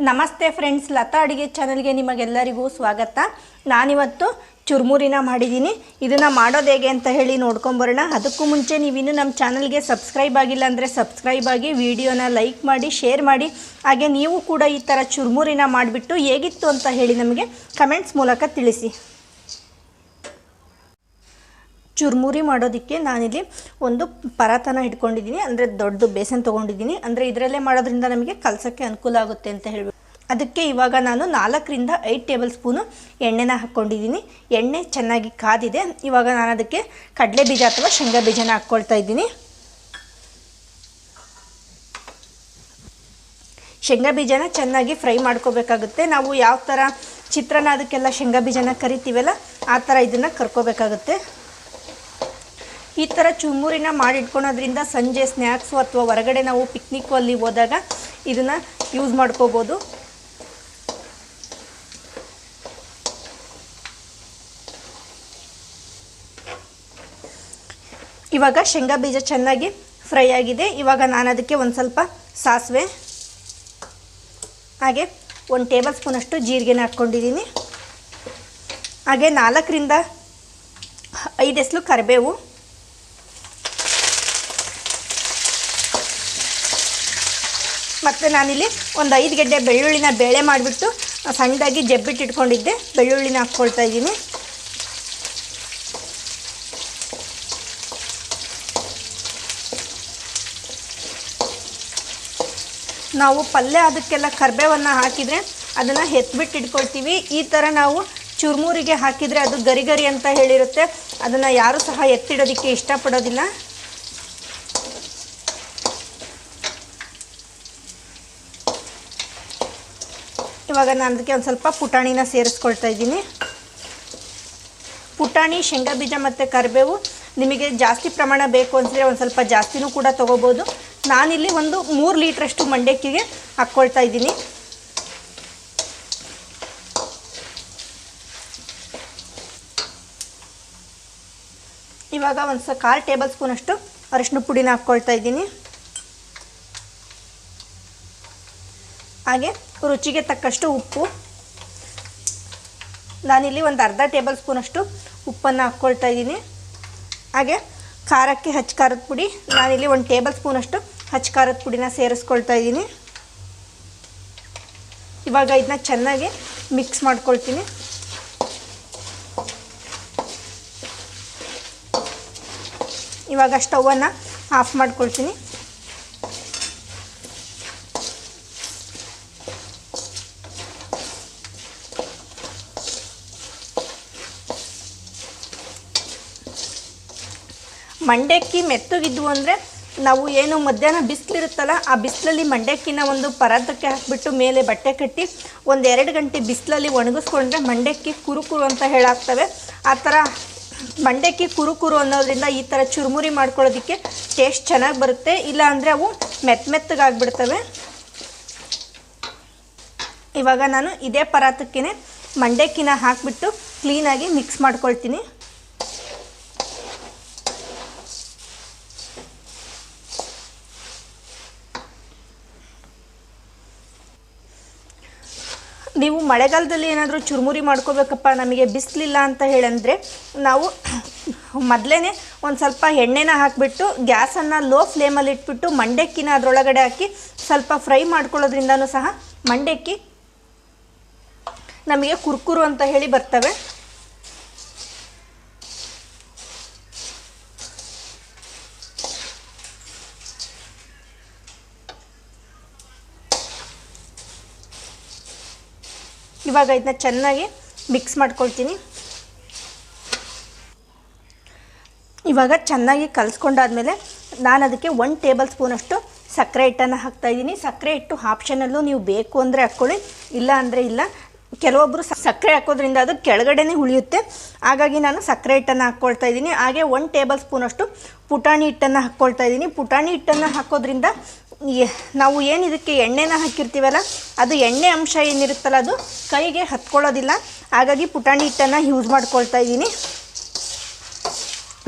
ನಮಸ್ತೆ ಫ್ರೆಂಡ್ಸ್, ಲತಾ ಅಡುಗೆ ಚಾನಲ್ಗೆ ನಿಮಗೆಲ್ಲರಿಗೂ ಸ್ವಾಗತ. ನಾನಿವತ್ತು ಚುರುಮುರಿನ ಮಾಡಿದ್ದೀನಿ. ಇದನ್ನು ಮಾಡೋದು ಹೇಗೆ ಅಂತ ಹೇಳಿ ನೋಡ್ಕೊಂಬರೋಣ. ಅದಕ್ಕೂ ಮುಂಚೆ ನೀವಿನ್ನೂ ನಮ್ಮ ಚಾನಲ್ಗೆ ಸಬ್ಸ್ಕ್ರೈಬ್ ಆಗಿಲ್ಲ ಅಂದರೆ ಸಬ್ಸ್ಕ್ರೈಬ್ ಆಗಿ, ವಿಡಿಯೋನ ಲೈಕ್ ಮಾಡಿ, ಶೇರ್ ಮಾಡಿ. ಹಾಗೆ ನೀವು ಕೂಡ ಈ ಥರ ಚುರ್ಮುರಿನ ಮಾಡಿಬಿಟ್ಟು ಹೇಗಿತ್ತು ಅಂತ ಹೇಳಿ ನಮಗೆ ಕಮೆಂಟ್ಸ್ ಮೂಲಕ ತಿಳಿಸಿ. ಚುರುಮುರಿ ಮಾಡೋದಕ್ಕೆ ನಾನಿಲ್ಲಿ ಒಂದು ಪರಾತನ ಇಟ್ಕೊಂಡಿದ್ದೀನಿ ಅಂದರೆ ದೊಡ್ಡದು ಬೇಸನ್ ತೊಗೊಂಡಿದ್ದೀನಿ. ಅಂದರೆ ಇದರಲ್ಲೇ ಮಾಡೋದ್ರಿಂದ ನಮಗೆ ಕಲಸೋಕ್ಕೆ ಅನುಕೂಲ ಆಗುತ್ತೆ ಅಂತ ಹೇಳ್ಬೇಕು ಅದಕ್ಕೆ ಇವಾಗ ನಾನು ನಾಲ್ಕರಿಂದ ಐದು ಟೇಬಲ್ ಸ್ಪೂನು ಎಣ್ಣೆನ ಹಾಕ್ಕೊಂಡಿದ್ದೀನಿ. ಎಣ್ಣೆ ಚೆನ್ನಾಗಿ ಕಾದಿದೆ. ಇವಾಗ ನಾನು ಅದಕ್ಕೆ ಕಡಲೆ ಬೀಜ ಅಥವಾ ಶೇಂಗಾ ಬೀಜನ ಹಾಕ್ಕೊಳ್ತಾ ಇದ್ದೀನಿ. ಶೇಂಗಾ ಬೀಜನ ಚೆನ್ನಾಗಿ ಫ್ರೈ ಮಾಡ್ಕೋಬೇಕಾಗುತ್ತೆ. ನಾವು ಯಾವ ಥರ ಚಿತ್ರಾನ್ನ ಅದಕ್ಕೆಲ್ಲ ಶೇಂಗಾ ಬೀಜನ ಕರಿತೀವಲ್ಲ, ಆ ಥರ ಇದನ್ನು ಕರ್ಕೋಬೇಕಾಗುತ್ತೆ. ಈ ಥರ ಚುಮ್ಮುರಿನ ಮಾಡಿಟ್ಕೊಳೋದ್ರಿಂದ ಸಂಜೆ ಸ್ನ್ಯಾಕ್ಸು ಅಥವಾ ಹೊರಗಡೆ ನಾವು ಪಿಕ್ನಿಕ್ಕು ಅಲ್ಲಿ ಹೋದಾಗ ಇದನ್ನು ಯೂಸ್ ಮಾಡ್ಕೋಬೋದು. ಇವಾಗ ಶೇಂಗಾ ಬೀಜ ಚೆನ್ನಾಗಿ ಫ್ರೈ ಆಗಿದೆ. ಇವಾಗ ನಾನು ಅದಕ್ಕೆ ಒಂದು ಸ್ವಲ್ಪ ಸಾಸಿವೆ, ಹಾಗೆ ಒಂದು ಟೇಬಲ್ ಸ್ಪೂನಷ್ಟು ಜೀರಿಗೆನ ಹಾಕ್ಕೊಂಡಿದ್ದೀನಿ. ಹಾಗೆ ನಾಲ್ಕರಿಂದ ಐದು ಎಸ್ಲು ಕರಿಬೇವು. ಮತ್ತು ನಾನಿಲ್ಲಿ ಒಂದು ಐದು ಗೆಡ್ಡೆ ಬೆಳ್ಳುಳ್ಳಿನ ಬೇಳೆ ಮಾಡಿಬಿಟ್ಟು ಸಣ್ಣದಾಗಿ ಜಬ್ಬಿಟ್ಟು ಇಟ್ಕೊಂಡಿದ್ದೆ. ಬೆಳ್ಳುಳ್ಳಿನ ಹಾಕ್ಕೊಳ್ತಾ ಇದ್ದೀನಿ. ನಾವು ಪಲ್ಯ ಅದಕ್ಕೆಲ್ಲ ಕರ್ಬೇವನ್ನು ಹಾಕಿದರೆ ಅದನ್ನು ಎತ್ಬಿಟ್ಟು ಇಟ್ಕೊಳ್ತೀವಿ. ಈ ಥರ ನಾವು ಚುರುಮುರಿಗೆ ಹಾಕಿದರೆ ಅದು ಗರಿ ಗರಿ ಅಂತ ಹೇಳಿರುತ್ತೆ. ಅದನ್ನು ಯಾರೂ ಸಹ ಎತ್ತಿಡೋದಕ್ಕೆ ಇಷ್ಟಪಡೋದಿಲ್ಲ. ಇವಾಗ ನಾನು ಅದಕ್ಕೆ ಒಂದು ಸ್ವಲ್ಪ ಪುಟಾಣಿನ ಸೇರಿಸ್ಕೊಳ್ತಾ ಇದ್ದೀನಿ. ಪುಟಾಣಿ, ಶೇಂಗಾ ಬೀಜ ಮತ್ತು ಕರಿಬೇವು ನಿಮಗೆ ಜಾಸ್ತಿ ಪ್ರಮಾಣ ಬೇಕು ಅಂದರೆ ಒಂದು ಸ್ವಲ್ಪ ಜಾಸ್ತಿನೂ ಕೂಡ ತೊಗೋಬೋದು. ನಾನಿಲ್ಲಿ ಒಂದು ಮೂರು ಲೀಟ್ರಷ್ಟು ಮಂಡಕ್ಕಿಗೆ ಹಾಕ್ಕೊಳ್ತಾ ಇದ್ದೀನಿ. ಇವಾಗ ಒಂದು ಸ ಕಾಲು ಟೇಬಲ್ ಸ್ಪೂನಷ್ಟು ಅರಿಶಿನ ಪುಡಿನ ಹಾಕ್ಕೊಳ್ತಾ ಇದ್ದೀನಿ. ಹಾಗೆ ರುಚಿಗೆ ತಕ್ಕಷ್ಟು ಉಪ್ಪು. ನಾನಿಲ್ಲಿ ಒಂದು ಅರ್ಧ ಟೇಬಲ್ ಸ್ಪೂನಷ್ಟು ಉಪ್ಪನ್ನು ಹಾಕ್ಕೊಳ್ತಾ ಇದ್ದೀನಿ. ಹಾಗೆ ಖಾರಕ್ಕೆ ಹಚ್ಚ ಖಾರದ ಪುಡಿ, ನಾನಿಲ್ಲಿ ಒಂದು ಟೇಬಲ್ ಸ್ಪೂನಷ್ಟು ಹಚ್ಚ ಖಾರದ ಪುಡಿನ ಸೇರಿಸ್ಕೊಳ್ತಾ ಇದ್ದೀನಿ. ಇವಾಗ ಇದನ್ನ ಚೆನ್ನಾಗಿ ಮಿಕ್ಸ್ ಮಾಡ್ಕೊಳ್ತೀನಿ. ಇವಾಗ ಸ್ಟವನ್ನು ಆಫ್ ಮಾಡ್ಕೊಳ್ತೀನಿ. ಮಂಡಕ್ಕಿ ಮೆತ್ತಗಿದ್ವು ಅಂದರೆ ನಾವು ಏನು ಮಧ್ಯಾಹ್ನ ಬಿಸಿಲಿರುತ್ತಲ್ಲ ಆ ಬಿಸಿಲಲ್ಲಿ ಮಂಡಕ್ಕಿನ ಒಂದು ಪರಾತಕ್ಕೆ ಹಾಕಿಬಿಟ್ಟು ಮೇಲೆ ಬಟ್ಟೆ ಕಟ್ಟಿ ಒಂದು ಎರಡು ಗಂಟೆ ಬಿಸಿಲಲ್ಲಿ ಒಣಗಿಸ್ಕೊಂಡ್ರೆ ಮಂಡಕ್ಕಿ ಕುರುಕುರು ಅಂತ ಹೇಳಾಗ್ತವೆ. ಆ ಥರ ಮಂಡಕ್ಕಿ ಕುರುಕುರು ಅನ್ನೋದ್ರಿಂದ ಈ ಥರ ಚುರುಮುರಿ ಮಾಡ್ಕೊಳ್ಳೋದಕ್ಕೆ ಟೇಸ್ಟ್ ಚೆನ್ನಾಗಿ ಬರುತ್ತೆ. ಇಲ್ಲ ಅಂದರೆ ಅವು ಮೆತ್ತ ಮೆತ್ತಗಾಗ್ಬಿಡ್ತವೆ. ಇವಾಗ ನಾನು ಇದೇ ಪರಾತಕ್ಕೇ ಮಂಡಕ್ಕಿನ ಹಾಕಿಬಿಟ್ಟು ಕ್ಲೀನಾಗಿ ಮಿಕ್ಸ್ ಮಾಡ್ಕೊಳ್ತೀನಿ. ನೀವು ಮಳೆಗಾಲದಲ್ಲಿ ಏನಾದರೂ ಚುರುಮುರಿ ಮಾಡ್ಕೋಬೇಕಪ್ಪ, ನಮಗೆ ಬಿಸಿಲಿಲ್ಲ ಅಂತ ಹೇಳಂದರೆ ನಾವು ಮೊದಲೇ ಒಂದು ಸ್ವಲ್ಪ ಎಣ್ಣೆನ ಹಾಕಿಬಿಟ್ಟು ಗ್ಯಾಸನ್ನು ಲೋ ಫ್ಲೇಮಲ್ಲಿ ಇಟ್ಬಿಟ್ಟು ಮಂಡಕ್ಕಿನ ಅದರೊಳಗಡೆ ಹಾಕಿ ಸ್ವಲ್ಪ ಫ್ರೈ ಮಾಡ್ಕೊಳ್ಳೋದ್ರಿಂದನೂ ಸಹ ಮಂಡಕ್ಕಿ ನಮಗೆ ಕುರ್ಕುರು ಅಂತ ಹೇಳಿ ಬರ್ತವೆ. ಇವಾಗ ಇದನ್ನ ಚೆನ್ನಾಗಿ ಮಿಕ್ಸ್ ಮಾಡ್ಕೊಳ್ತೀನಿ. ಇವಾಗ ಚೆನ್ನಾಗಿ ಕಲಸ್ಕೊಂಡಾದ್ಮೇಲೆ ನಾನು ಅದಕ್ಕೆ ಒನ್ ಟೇಬಲ್ ಸ್ಪೂನಷ್ಟು ಸಕ್ಕರೆ ಹಿಟ್ಟನ್ನು ಹಾಕ್ತಾಯಿದ್ದೀನಿ ಸಕ್ಕರೆ ಹಿಟ್ಟು ಆಪ್ಷನಲ್ಲೂ ನೀವು ಬೇಕು ಅಂದರೆ ಹಾಕ್ಕೊಳ್ಳಿ, ಇಲ್ಲ ಅಂದರೆ ಇಲ್ಲ. ಕೆಲವೊಬ್ಬರು ಸಕ್ಕರೆ ಹಾಕೋದ್ರಿಂದ ಅದು ಕೆಳಗಡೆನೇ ಉಳಿಯುತ್ತೆ. ಹಾಗಾಗಿ ನಾನು ಸಕ್ಕರೆ ಹಿಟ್ಟನ್ನು ಹಾಕ್ಕೊಳ್ತಾ ಇದ್ದೀನಿ. ಹಾಗೆ ಒನ್ ಟೇಬಲ್ ಸ್ಪೂನಷ್ಟು ಪುಟಾಣಿ ಹಿಟ್ಟನ್ನು ಹಾಕ್ಕೊಳ್ತಾ ಇದ್ದೀನಿ. ಪುಟಾಣಿ ಹಿಟ್ಟನ್ನು ಹಾಕೋದ್ರಿಂದ ನಾವು ಏನು ಇದಕ್ಕೆ ಎಣ್ಣೆನ ಹಾಕಿರ್ತೀವಲ್ಲ, ಅದು ಎಣ್ಣೆ ಅಂಶ ಏನಿರುತ್ತಲ್ಲ, ಅದು ಕೈಗೆ ಹತ್ಕೊಳ್ಳೋದಿಲ್ಲ. ಹಾಗಾಗಿ ಪುಟಾಣಿ ಹಿಟ್ಟನ್ನು ಯೂಸ್ ಮಾಡ್ಕೊಳ್ತಾ ಇದ್ದೀನಿ.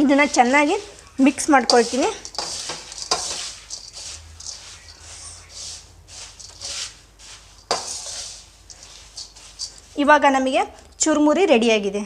ಇದನ್ನು ಚೆನ್ನಾಗಿ ಮಿಕ್ಸ್ ಮಾಡ್ಕೊಳ್ತೀನಿ. ಇವಾಗ ನಮಗೆ ಚುರುಮುರಿ ರೆಡಿಯಾಗಿದೆ